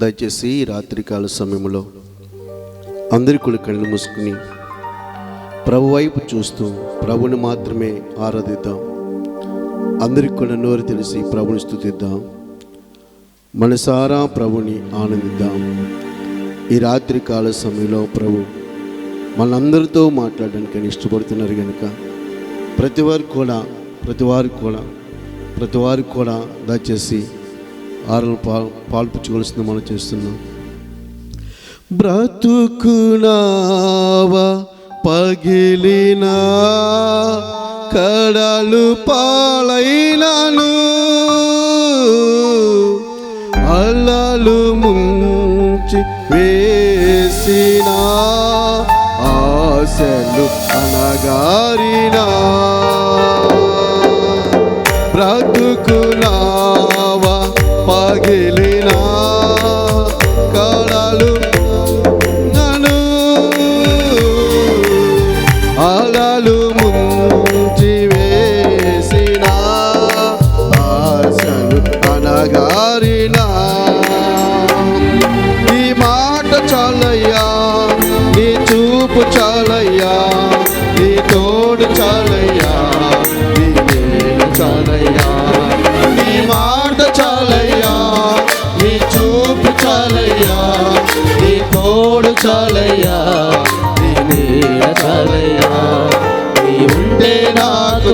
దయచేసి ఈ రాత్రికాల సమయంలో అందరి కూడా కళ్ళు మూసుకుని ప్రభు వైపు చూస్తూ ప్రభుని మాత్రమే ఆరాధిద్దాం. అందరికి కూడా నోరు తెలిసి ప్రభుని స్థుతిద్దాం మనసారా ప్రభుని ఆనందిద్దాం. ఈ రాత్రి కాల సమయంలో ప్రభు మనందరితో మాట్లాడడానికి ఆయన ఇష్టపడుతున్నారు కనుక ప్రతి వారికి కూడా ప్రతి వారికి కూడా ప్రతి వారికి కూడా దయచేసి ఆరలు పా పాల్పించవలసింది మనం చేస్తున్నాం. బ్రతుకునావా పగిలినా కడలు పాలైనను అల్లలు ముంచి వేసిన ఆశలు అనగారినా బ్రతుకునా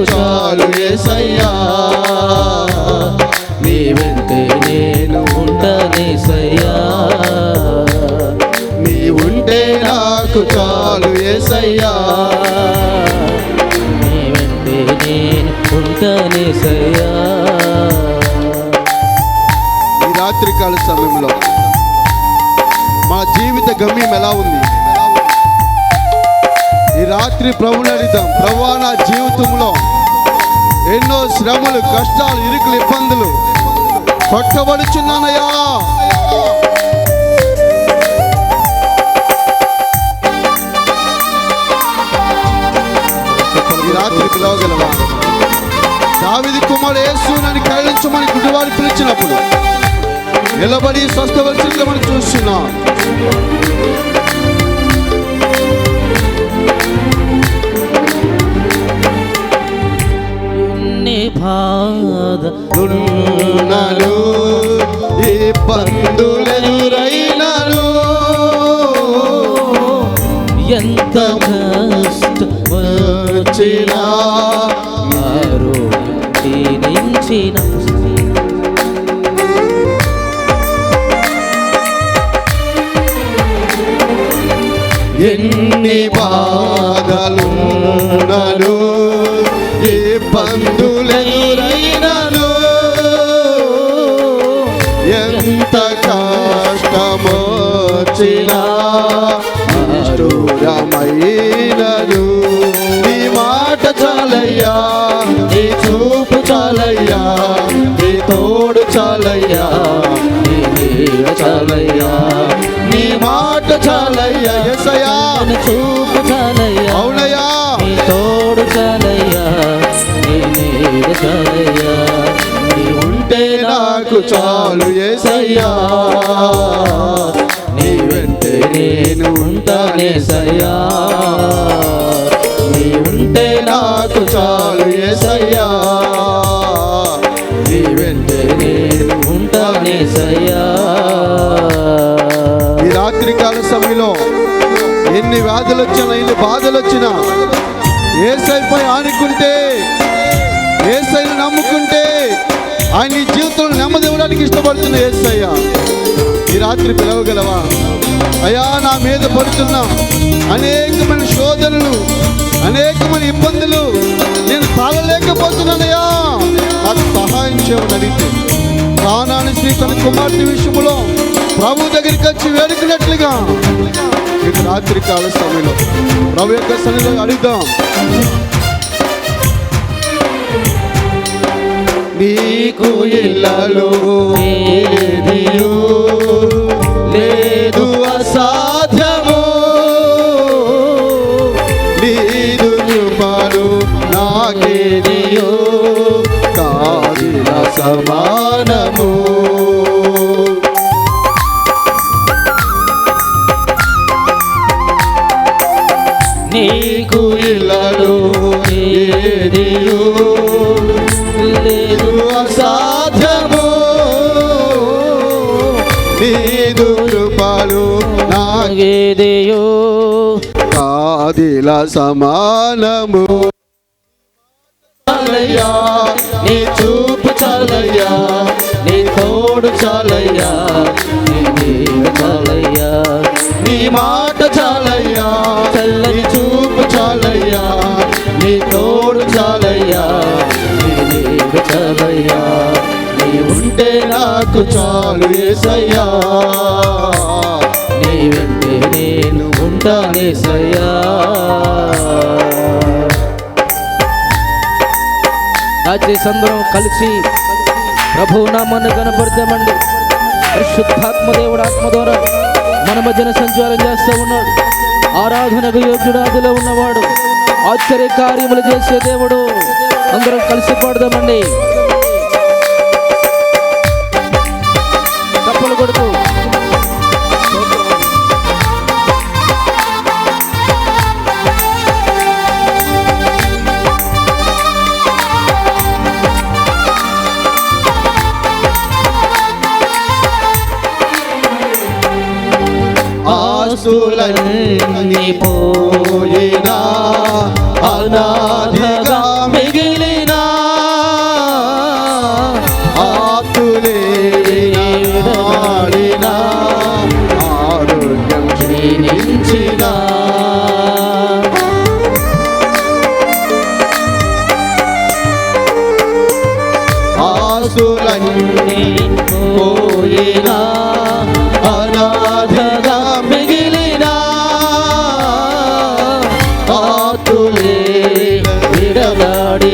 చాలు ఏసయ్యా. నీ వెంటే నేను ఉంటానేసయ్యా నీ ఉంటే నాకు చాలు ఏసయ్యా. నీ వెంటే నేను ఉంటానేసయ్యా ఈ రాత్రికాల సమయంలో మన జీవిత గమ్యం ఎలా ఉంది? రాత్రి ప్రభుని అడుగుతాం ప్రభా నా జీవితంలో ఎన్నో శ్రమలు కష్టాలు ఇరుకులు ఇబ్బందులు కొట్టబడుచున్నానయ్యా. రాత్రి పిలవగలవా? దావిది కుమారుడు యేసు నన్ను కరుణించమని గుడ్డివారు పిలిచినప్పుడు నిలబడి స్వస్థపరిచిందని మనం చూస్తున్నాం. బాధ ఉన్నాను ఈ పందులెదురైనను ఎంత కష్టం వచ్చినా ఆరోగ్యం క్షీణించిన ఎన్ని బాధలున్నను. ఈ పందులెదురైనను? ఎంత కష్టమొచ్చినా నిష్ఠూరమైనను నీ మాట చాలయ్యా నీ చూపు చాలయ్యా నీ తోడు చాలయ్యా నీ చాలయ్యా. నీ మాట చాలయ్యా ఎసయా చూ నీ ఉంటే నాకు చాలు ఏసయ్యా. నీ వెంటే నేను ఉంటానేసయ్యా నీ ఉంటే నాకు చాలు ఏసయ్యా. నీ వెంటే నేను ఉంటానేసయ్యా ఈ రాత్రికాల సమయంలో ఎన్ని వ్యాధులు వచ్చినా ఎన్ని బాధలు వచ్చినా ఏసైపై ఆనుకుంటే ఆయన నీ జీవితంలో నెమ్మది ఇవ్వడానికి ఇష్టపడుతున్న ఏసయ్యా. ఈ రాత్రి పిలవగలవా? అయ్యా నా మీద పడుతున్న అనేకమైన శోధనలు అనేకమైన ఇబ్బందులు నేను తాళలేకపోతున్నానయ్యా నాకు సహాయం చేయమని అడిగితే ప్రాణాన్ని శ్రీ తన కుమార్తె విషయంలో ప్రభు దగ్గరికి వచ్చి వేడుకున్నట్లుగా. రాత్రి కాల సమయంలో ప్రభు యొక్క సన్నిధిలో అడుగుదాం. మీకు ఇల్లలో ఏదియు లేదు అసాధ్యము. నీదు కృపలు నాకేదియో కాదిన సమానము నీకు ఇల్లలో ఏదియో లేదు నీదు కృపలు నా కాదిల సమానము. చాలయ్యా నీ చూపు చాలయ్యా నీ తోడు చాలయ్యా నీ చాలయ్యా నీ మాట చాలయ్యా చల్లని చూపు చాలయ్యా నీ తోడు చాలయ్యా. నీ నీడ నీ ఉంటే నాకు చాలు ఏసయ్యా. నీ వెంటే నేను ఉంటానేసయ్యా దయచేసి అందరం కలిసి ప్రభు నామాన్ని కనపడతామండి పరిశుద్ధాత్మదేవుడు ఆత్మ ద్వారా మన మధ్యన సంచారం చేస్తూ ఉన్నాడు. ఆరాధనకు యోగ్యుడాదిలో ఉన్నవాడు. ఆశ్చర్య కార్యములు చేసే దేవుడు. అందరం కలిసి పాడదామండి. తప్పులు కొడుతూ. ఆస్తులన్నీ పోయినా అనాథగా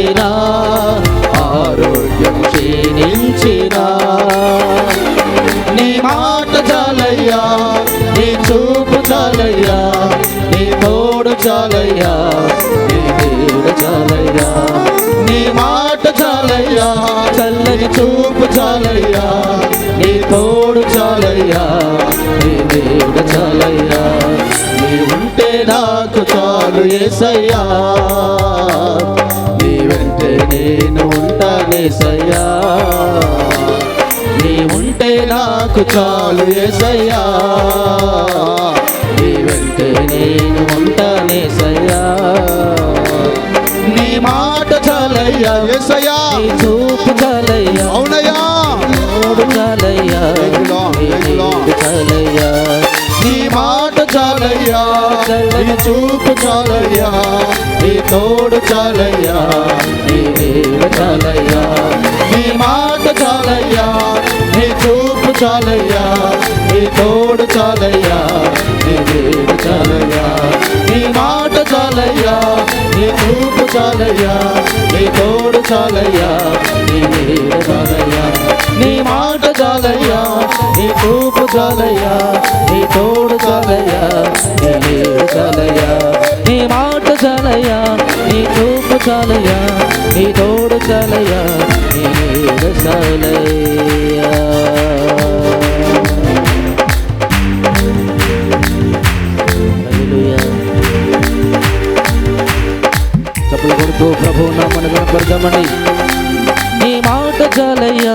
విడలాడిన ఆరోగ్యం క్షీణించిన. నీ మాట చాలయ్యా నీ చూపు చాలయ్యా నీ తోడు చాలయ్యా నీ తీరు చాలయ్యా. నీ మాట చాలయ్యా చల్లని చూపు చాలయ్యా నీ తోడు చాలయ్యా నీ నీడ చాలయ్యా. నీ ఉంటే నాకు చాలు ఏసయ్యా. నీ నేను ఉంటానే సయ్యా. నీ ఉంటే నాకు చాలు ఏసయ్యా నీ వెంటే నీ చూపు చాలయ్యా నీ తోడు చాలయ్యా నీ నీడ చాలయ్యా నీ మాట చాలయ్యా నీ చూపు చాలయ్యా నీ తోడు చాలయ్యా నీ నీడ చాలయ్యా నీ మాట చాలయ్యా నీ చూపు చాలయ్యా నీ తోడు చాలయ్యా నీ నీడ చాలయ్యా నీ మాట చాలయ్యా నీ చూపు చాలయ్యా నీ తోడు చాలయ్యా నీ నీడ చాలయ్యా నీ మాట చాలయ్యా నీ చూపు చాలయ్యా నీ తోడు చాలయ్యా నీ నీడ చాలయ్యా హల్లెలూయా. చప్పులు కొడుతూ ప్రభు నామను కనపడదామని నీ మాట చాలయ్యా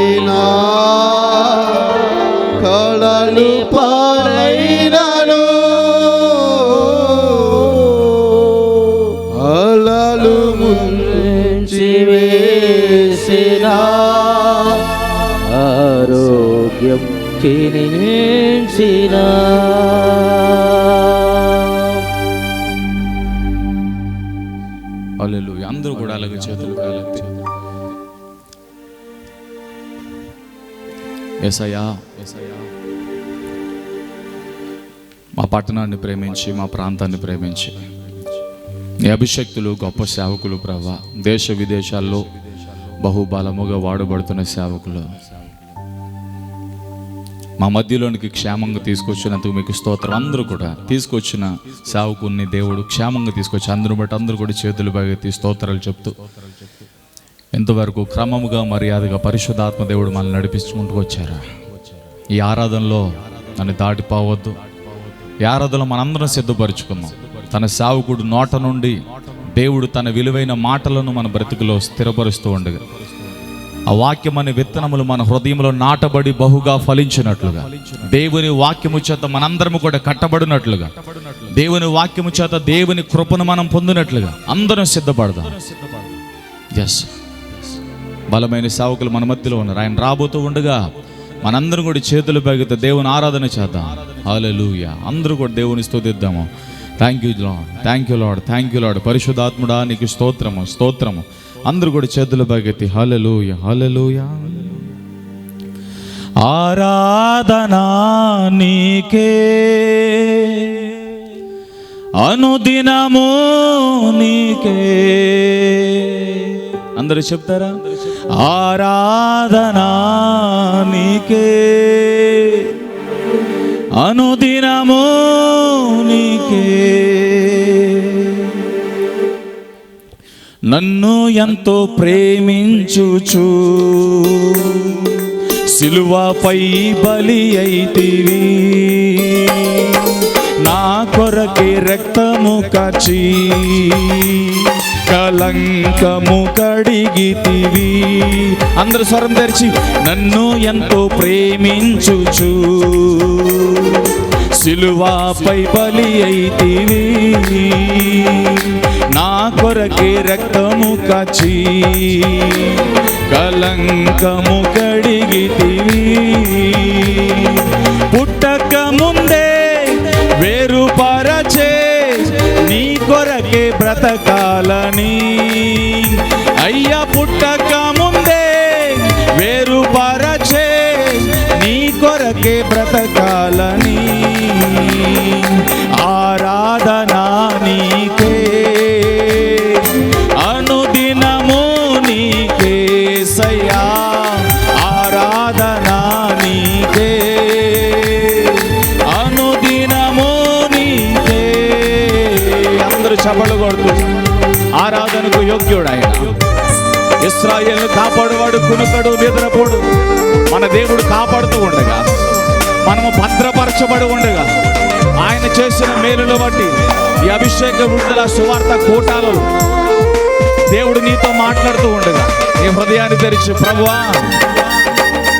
క్షీణించిన. అందరూ కూడా అలాగే చేతులు కాలెత్తి మా పట్టణాన్ని ప్రేమించి మా ప్రాంతాన్ని ప్రేమించి. నీ అభిషక్తులు గొప్ప సేవకులు ప్రభా. దేశ విదేశాల్లో బహుబలముగా వాడబడుతున్న సేవకులు. మా మధ్యలోనికి క్షేమంగా తీసుకొచ్చినందుకు మీకు స్తోత్రం. అందరూ కూడా తీసుకొచ్చిన సావుకుని దేవుడు క్షేమంగా తీసుకొచ్చి అందరూ బట్టి అందరూ కూడా చేతులు బాగెత్తి స్తోత్రాలు చెప్తూ ఇంతవరకు క్రమముగా మర్యాదగా పరిశుద్ధాత్మ దేవుడు మనల్ని నడిపించుకుంటూ వచ్చారా? ఈ ఆరాధనలో నన్ను దాటిపోవద్దు. ఈ ఆరాధనలో మనందరం సిద్ధపరచుకుందాం. తన సావుకుడు నోట నుండి దేవుడు తన విలువైన మాటలను మన బ్రతుకులో స్థిరపరుస్తూ ఉండగా ఆ వాక్యం అనే విత్తనములు మన హృదయంలో నాటబడి బహుగా ఫలించినట్లుగా. దేవుని వాక్యము చేత మనందరము కూడా కట్టబడినట్లుగా. దేవుని వాక్యము చేత దేవుని కృపను మనం పొందినట్లుగా. అందరం సిద్ధపడదాం. ఎస్ బలమైన సేవకులు మన మధ్యలో ఉన్నారు. ఆయన రాబోతూ ఉండగా మనందరం కూడా చేతులు పెగితే దేవుని ఆరాధన చేద్దాం. హాలూయ అందరూ కూడా దేవుని స్తుతిద్దాము thank you lord thank you lord thank you lord పరిశుధాత్ముడా నీకు స్తోత్రము. స్తోత్రము. అందరూ కూడా చేతులు బాగెత్తి హాలూయ హాలూయ ఆరాధనా నీకే. అనుదినము నీకే. అందరూ చెప్తారా? ఆరాధనా నీకే. అను నన్ను ఎంతో ప్రేమించుచు. సిలువపై బలి అయితివి. నా కొరకే రక్తము కాచి కలంకము కడిగితివి. అందరు స్వరం తెరిచి నన్ను ఎంతో ప్రేమించుచు. సిలువాపై బలి అయితివి. నా కొరకే రక్తము కాచి కలంకము కడిగితివి. పుట్టక ముందే వేరు పరచే నీ కొరకే బ్రతకాలని. అయ్యప్ప చపలు కొడుతూ ఆరాధనకు యోగ్యుడు ఆయన ఇస్రాయేల్ను కాపాడువాడు కునుకడు నిద్రపోడు. మన దేవుడు కాపాడుతూ ఉండగా మనము భద్రపరచబడి ఉండగా ఆయన చేసిన మేలును బట్టి ఈ అభిషేక విడుదల సువార్త కూటాలలో దేవుడు నీతో మాట్లాడుతూ ఉండగా నీ హృదయాన్ని తెరిచి ప్రభువా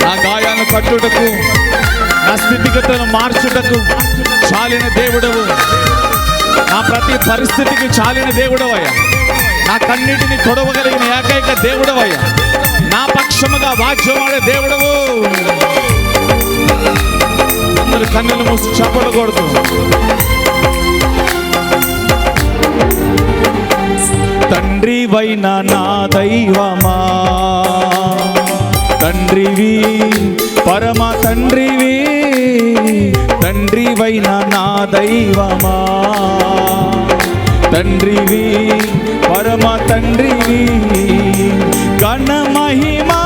నా గాయాలను కట్టుటకు నా స్థితిగతులను మార్చుటకు చాలిన దేవుడవు. నా ప్రతి పరిస్థితికి చాలిన దేవుడవయ్యా. నా కన్నిటిని తొడవగలిగిన ఏకైక దేవుడవయ్యా. నా పక్షముగా వాక్యమాడే దేవుడవు. అందరు కన్నులు మూసి చప్పలు కొడుతూ. తండ్రి వైన నా దైవమా? తండ్రివి పరమ తండ్రివి. తండ్రి వైన నా దైవమా? తండ్రివి పరమ తండ్రివి గణ మహిమా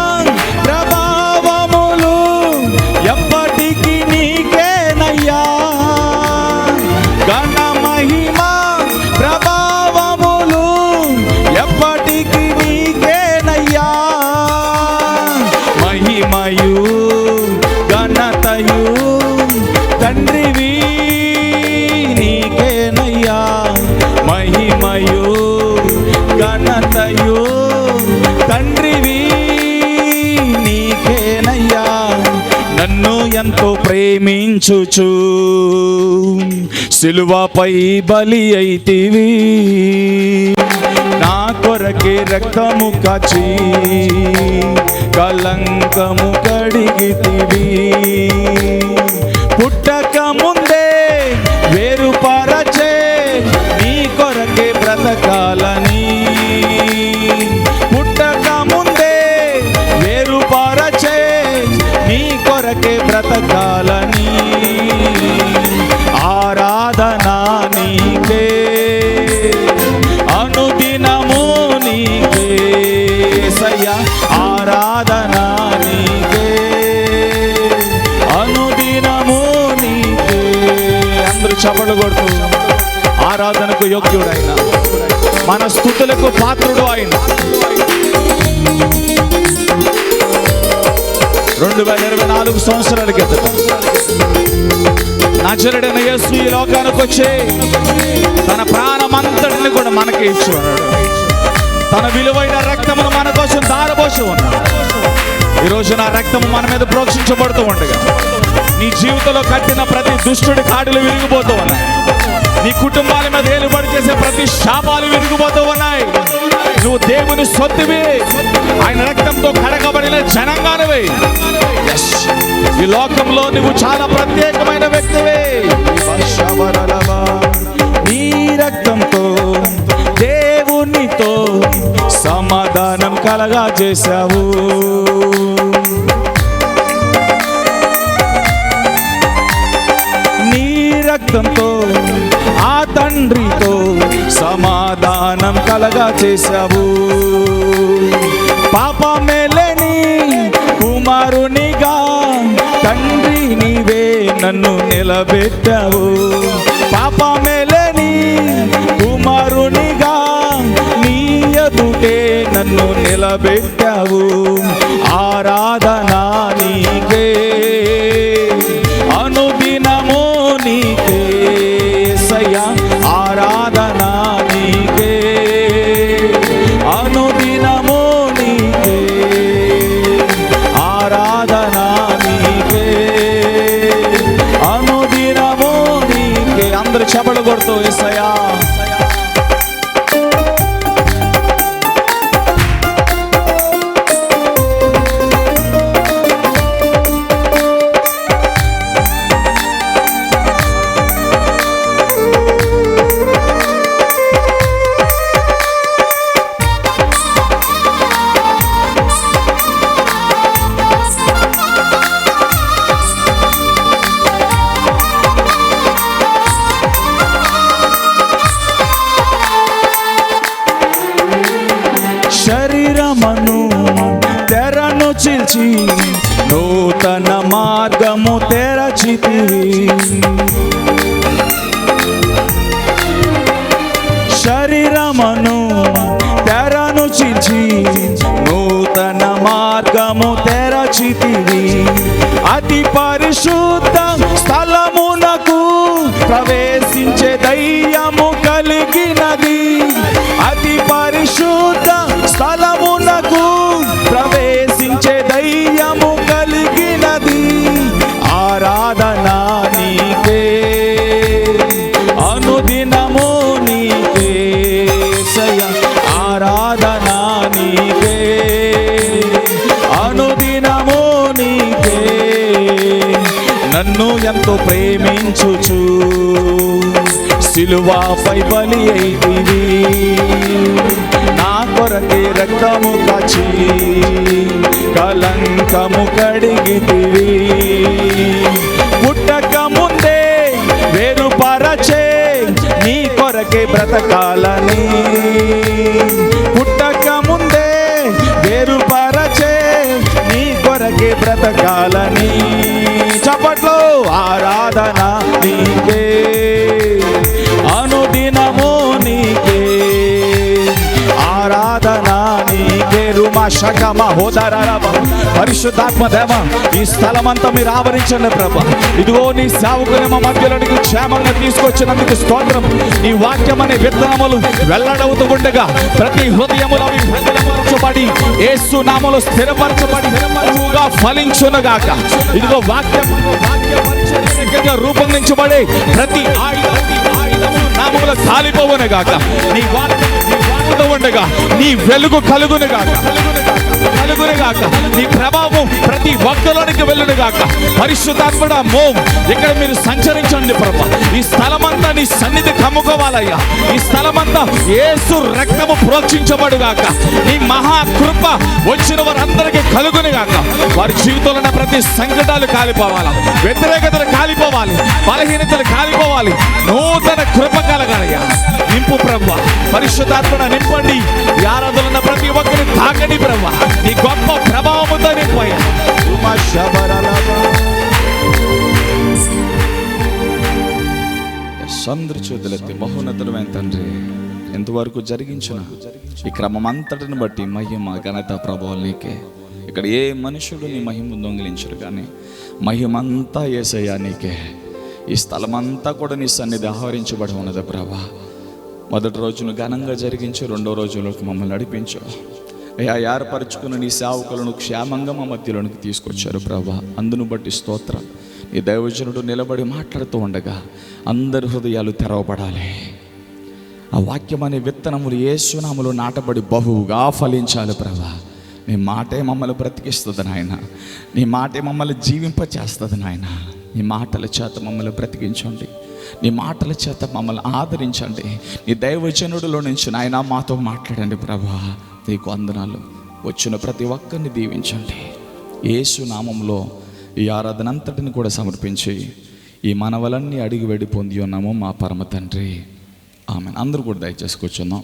ప్రేమించుచు సిలువపై బలి అయితివి. నా కొరకే రక్తము కాచి కలంకము కడిగితివి. పుట్టక ముందే వేరు పరచే నీ కొరకే బ్రతకాలని. పుట్టక ముందే వేరు నీ కొరకే బ్రతకాలని. చపలు కొడుతూ ఆరాధనకు యోగ్యుడు ఆయన మన స్థుతులకు పాత్రుడు ఆయన. రెండు వేల ఇరవై నాలుగు సంవత్సరాల క్రితం నజరుడైన యేసు ఈ లోకానికి వచ్చి తన ప్రాణమంతటిని కూడా మనకి ఇచ్చి ఉన్నాడు. తన విలువైన రక్తమును మన కోసం దారబోసి ఉన్నాడు. ఈ నా రక్తము మన మీద ప్రోక్షించబడుతూ ఉండగా నీ జీవితంలో కట్టిన ప్రతి దుష్టుడి కాడులు విరిగిపోతూ ఉన్నాయి. నీ కుటుంబాల మీద ఏలుబడి చేసే ప్రతి శాపాలు విరిగిపోతూ ఉన్నాయి. నువ్వు దేవుని సొత్తువి. ఆయన రక్తంతో కడగబడిన జనంగానివి ఈ లోకంలో నువ్వు చాలా ప్రత్యేకమైన వ్యక్తివి. నీ రక్తంతో దేవునితో సమాధానం కలగా చేశావు జ్ఞానం కలగా చేశావు. పాపమేలేని కుమారునిగా తండ్రి నీవే నన్ను నిలబెట్టావు. పాపమేలేని కుమారునిగా నీ ఎదుటే నన్ను నిలబెట్టావు. ఆరాధన అందరు చెబలు కొడుతూ ప్రవేశించే దయ్యము నన్ను ఎంతో ప్రేమించుచు. సిలువాపై బలి అయితివి. నా కొరకే రక్తము కాచి కలంకము కడిగితివి. పుట్టక ముందే వేరుపరచే నీ కొరకే బ్రతకాలని. పుట్టక ముందే వేరుపరచే నీ కొరకే బ్రతకాలని. నీకే రుమా పరిశుద్ధాత్మ దేవ ఈ స్థలమంతా మీరు ఆవరించండి ప్రభ. ఇదిగో నీ సేవకుని మా మధ్యలోనికి క్షేమంగా తీసుకొచ్చినందుకు స్తోత్రం. నీ వాక్యం అనే విత్తనములు వెల్లడవుతూ ఉండగా ప్రతి హృదయములు అవి ప్రతిఫలించబడి ఏసు నామలు స్థిరపరచబడి స్థిరపరచుగా ఫలించునుగాక ఇదిగో వాక్యం వాక్య రూపొందించబడి ప్రతి ఆయుధం ఆయుధము నామములో గాక. నీ వాక్యం ఉండగా నీ వెలుగు కలుగునుగాక కలుగునుగాక నీ ప్రభావం ప్రతి భక్తులోనికి వెళ్ళునుగాక పరిశుద్ధాత్మడ మోం ఇక్కడ మీరు సంచరించండి ప్రభా. ఈ స్థలమంతా నీ సన్నిధి కమ్ముకోవాలయ్యా. ఈ స్థలమంతా ఏసు రక్తము ప్రోక్షించబడుగాక నీ మహా కృప వచ్చిన వారందరికీ కలుగునుగాక వారి జీవితంలో ఉన్న ప్రతి సంకటాలు కాలిపోవాలి. వ్యతిరేకతలు కాలిపోవాలి. బలహీనతలు కాలిపోవాలి. నూతన కృప కలగాలయ్యా. నింపు ప్రభ. పరిశుద్ధాత్మన నింపండి. ఈ ఆరాధనలో ఉన్న ప్రతి ఒక్కరిని తాకండి ప్రభ. నీ గొప్ప ప్రభావముతో శబరలబా. అందరి చేతులెత్తి మహోన్నతులమైన తండ్రి ఎంతవరకు జరిగించిన? ఈ క్రమం అంతటిని బట్టి మహిమ ఘనత ప్రభావం నీకే. ఇక్కడ ఏ మనుషుడు నీ మహిమ దొంగిలించరు కానీ మహిమంతా ఏసయ్యా నీకే. ఈ స్థలమంతా కూడా నీ సన్నిధి ఆహరించబడి ఉన్నది ప్రభా. మొదటి రోజును ఘనంగా జరిగించి రెండో రోజులకు మమ్మల్ని నడిపించు. అయ్యా ఏర్పరచుకున్న నీ సేవకులను క్షేమంగా మా మధ్యలోనికి తీసుకొచ్చారు ప్రభా. అందును బట్టి స్తోత్రం. నీ దైవజనుడు నిలబడి మాట్లాడుతూ ఉండగా అందరి హృదయాలు తెరవబడాలి. ఆ వాక్యం అనే విత్తనములు ఏసునాములు నాటబడి బహువుగా ఫలించాలి ప్రభా. నీ మాటే మమ్మల్ని బ్రతికిస్తుంది నాయన. నీ మాటే మమ్మల్ని జీవింపచేస్తుంది నాయన. నీ మాటల చేత మమ్మల్ని బ్రతికించండి. నీ మాటల చేత మమ్మల్ని ఆదరించండి. నీ దైవజనుడిలో నుంచి నాయన మాతో మాట్లాడండి ప్రభా. నీకు వందనాలు. వచ్చిన ప్రతి ఒక్కరిని దీవించండి. యేసు నామంలో ఈ ఆరాధన అంతటిని కూడా సమర్పించి ఈ మనవలన్నీ అడిగి వెడి పొంది ఉన్నాము మా పరమ తండ్రి. ఆమె అందరూ కూడా దయచేసి కూర్చుందాం.